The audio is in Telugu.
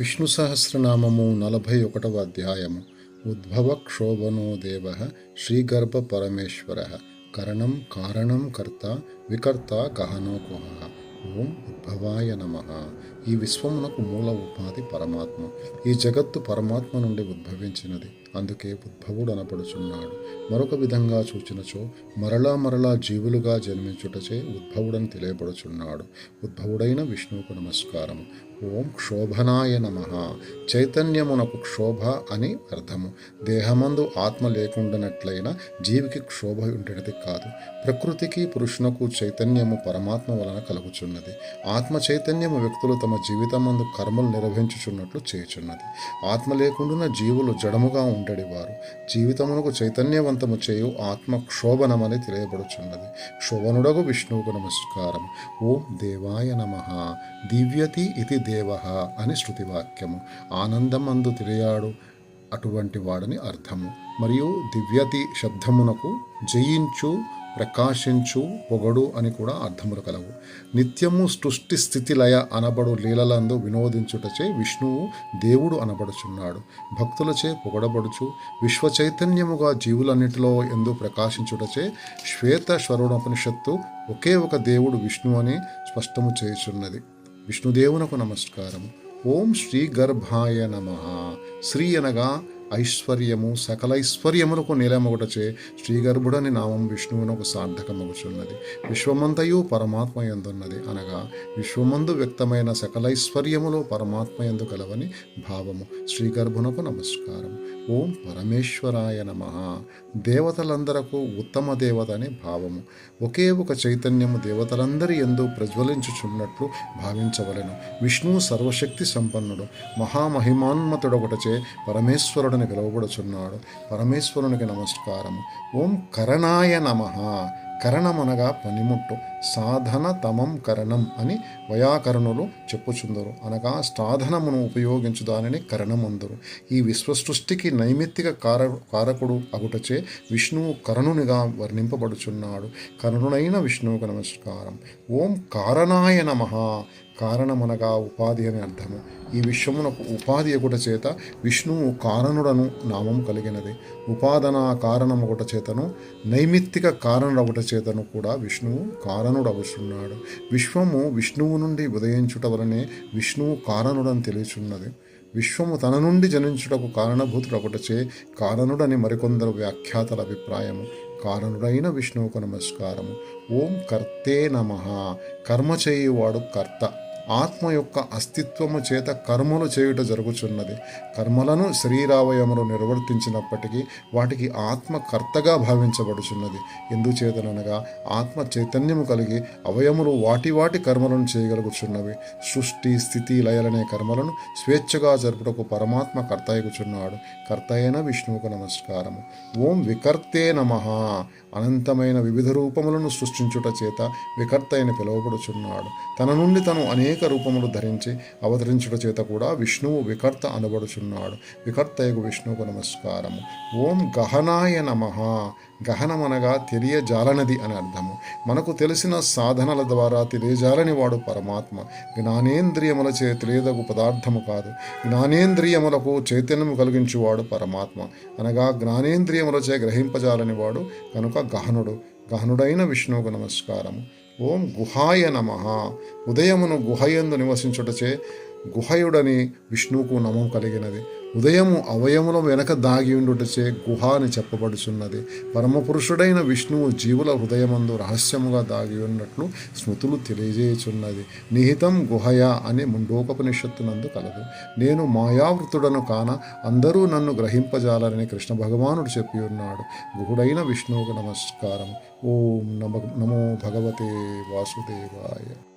విష్ణు సహస్రనామము నలభై ఒకటవ అధ్యాయము. ఉద్భవ క్షోభనో దేవ శ్రీగర్భ పరమేశ్వర కరణం కారణం కర్త వికర్త గహనో కుహ ఓం ఉద్భవాయ నమ. ఈ విశ్వమునకు మూల ఉపాధి పరమాత్మ. ఈ జగత్తు పరమాత్మ నుండి ఉద్భవించినది. అందుకే ఉద్భవుడు అనపడుచున్నాడు మరొక విధంగా చూచినచో మరలా మరలా జీవులుగా జన్మించుటచే ఉద్భవుడని తెలియబడుచున్నాడు. ఉద్భవుడైన విష్ణువుకు నమస్కారము. ఓం క్షోభనాయ నమ. చైతన్యమునకు క్షోభ అని అర్థము. దేహమందు ఆత్మ లేకుండానట్లయిన జీవికి క్షోభ ఉండేది కాదు. ప్రకృతికి పురుషునకు చైతన్యము పరమాత్మ వలన కలుగుచున్నది. ఆత్మ చైతన్యము వ్యక్తులు తమ తమ జీవితమందు కర్మలు నిర్వహించుచున్నట్లు చేయుచున్నది. ఆత్మ లేకుండా జీవులు జడముగా ఉండడి వారు. జీవితమునకు చైతన్యవంతము చేయు ఆత్మ క్షోభనమని తెలియబడుచున్నది. శోభనుడగు విష్ణువుకు నమస్కారం ఓం దేవాయ నమ. దివ్యతి ఇది దేవ అని శృతివాక్యము. ఆనందమందు తెలియాడు అటువంటి వాడని అర్థము. మరియు దివ్యతి శబ్దమునకు జయించు ప్రకాశించు పొగడు అని కూడా అర్థములు కలవు. నిత్యము సృష్టి స్థితి లయ అనబడు లీలలందు వినోదించుటచే విష్ణువు దేవుడు అనబడుచున్నాడు. భక్తులచే పొగడబడుచు విశ్వ చైతన్యముగా జీవులన్నిటిలో ఎందు ప్రకాశించుటచే శ్వేత స్వరుణోపనిషత్తు ఒకే ఒక దేవుడు విష్ణు అని స్పష్టము చేయుచున్నది. విష్ణుదేవునకు నమస్కారం ఓం శ్రీ గర్భాయ నమ. శ్రీ అనగా ఐశ్వర్యము సకల ఐశ్వర్యములకు నిలమొకటచే శ్రీగర్భుడని నామం విష్ణువునకు సార్థకమగుచున్నది విశ్వమంతయు పరమాత్మ ఎందున్నది అనగా విశ్వమందు వ్యక్తమైన సకల ఐశ్వర్యములు పరమాత్మ ఎందు కలవని భావము. శ్రీగర్భునకు నమస్కారం. ఓం పరమేశ్వరాయ నమ. దేవతలందరకు ఉత్తమ దేవత అనే భావము. ఒకే ఒక చైతన్యము దేవతలందరి ఎందు ప్రజ్వలించుచున్నట్లు భావించవలెను. విష్ణువు సర్వశక్తి సంపన్నుడు. మహామహిమాన్మతుడొకటచే పరమేశ్వరుడని పిలువబడుచున్నాడు పరమేశ్వరునికి నమస్కారం ఓం కరణాయ నమ. కరణమనగా పనిముట్టు సాధన తమం కరణం అని వయాకరణులు చెప్పుచుందరు. అనగా సాధనమును ఉపయోగించు దానిని కరణమందరు. ఈ విశ్వసృష్టికి నైమిత్తిక కార కారకుడు అగుటచే విష్ణువు కరణునిగా వర్ణింపబడుచున్నాడు. కరణునైన విష్ణువుకు నమస్కారం. ఓం కారణాయ నమ. కారణమనగా ఉపాధి అని అర్థము. ఈ విశ్వమునకు ఉపాధి ఒకట చేత విష్ణువు కారణుడను నామం కలిగినది. ఉపాదన కారణం ఒకట చేతను నైమిత్తిక కారణుడు ఒకట చేతను కూడా విష్ణువు కారణుడవుచున్నాడు. విశ్వము విష్ణువు నుండి ఉదయించుట వలనే విష్ణువు కారణుడని తెలియచున్నది. విశ్వము తన నుండి జనించుటకు కారణభూతుడు ఒకటచే కారణుడని మరికొందరు వ్యాఖ్యాతల అభిప్రాయము. కారణుడైన విష్ణువుకు నమస్కారము. ఓం కర్తే నమ. కర్మ చేయువాడు కర్త. ఆత్మ యొక్క అస్తిత్వము చేత కర్మలు చేయుట జరుగుచున్నది. కర్మలను శరీరావయములు నిర్వర్తించినప్పటికీ వాటికి ఆత్మ కర్తగా భావించబడుచున్నది. ఎందుచేతనగా ఆత్మ చైతన్యము కలిగి అవయములు వాటి వాటి కర్మలను చేయగలుగుచున్నవి. సృష్టి స్థితి లయలనే కర్మలను స్వేచ్ఛగా జరుపుటకు పరమాత్మ కర్తయ్యకుచున్నాడు కర్తయైన విష్ణువుకు నమస్కారము. ఓం వికర్తే నమ. అనంతమైన వివిధ రూపములను సృష్టించుట చేత వికర్త అయిన పిలువబడుచున్నాడు. తన నుండి తను అనేక అనేక రూపములు ధరించి అవతరించుట చేత కూడా విష్ణువు వికర్త అనబడుచున్నాడు. వికర్తయకు విష్ణువుకు నమస్కారము. ఓం గహనాయ నమ. గహనమనగా తెలియజాలనది అని అర్థము. మనకు తెలిసిన సాధనల ద్వారా తెలియజాలని వాడు పరమాత్మ. జ్ఞానేంద్రియములచే తెలియదగు పదార్థము కాదు. జ్ఞానేంద్రియములకు చైతన్యము కలిగించువాడు పరమాత్మ. అనగా జ్ఞానేంద్రియములచే గ్రహింపజాలని వాడు కనుక గహనుడు. గహనుడైన విష్ణువుకు నమస్కారము. ఓం గుహాయ నమ. ఉదయమును గుహయందు నివసించుటచే గుహయుడని విష్ణువుకు నమం కలిగినది. ఉదయము అవయముల వెనక దాగి ఉండుటచే గుహ అని చెప్పబడుచున్నది. పరమపురుషుడైన విష్ణువు జీవుల హృదయమందు రహస్యముగా దాగి ఉన్నట్లు స్మృతులు తెలియజేయుచున్నది. నిహితం గుహయ అని ముండోకపనిషత్తునందు కలదు. నేను మాయావృతుడను కాన అందరూ నన్ను గ్రహింపజాలని కృష్ణ భగవానుడు చెప్పి ఉన్నాడు గుహుడైన విష్ణువుకు నమస్కారం. ఓం నమ నమో భగవతే వాసుదేవాయ.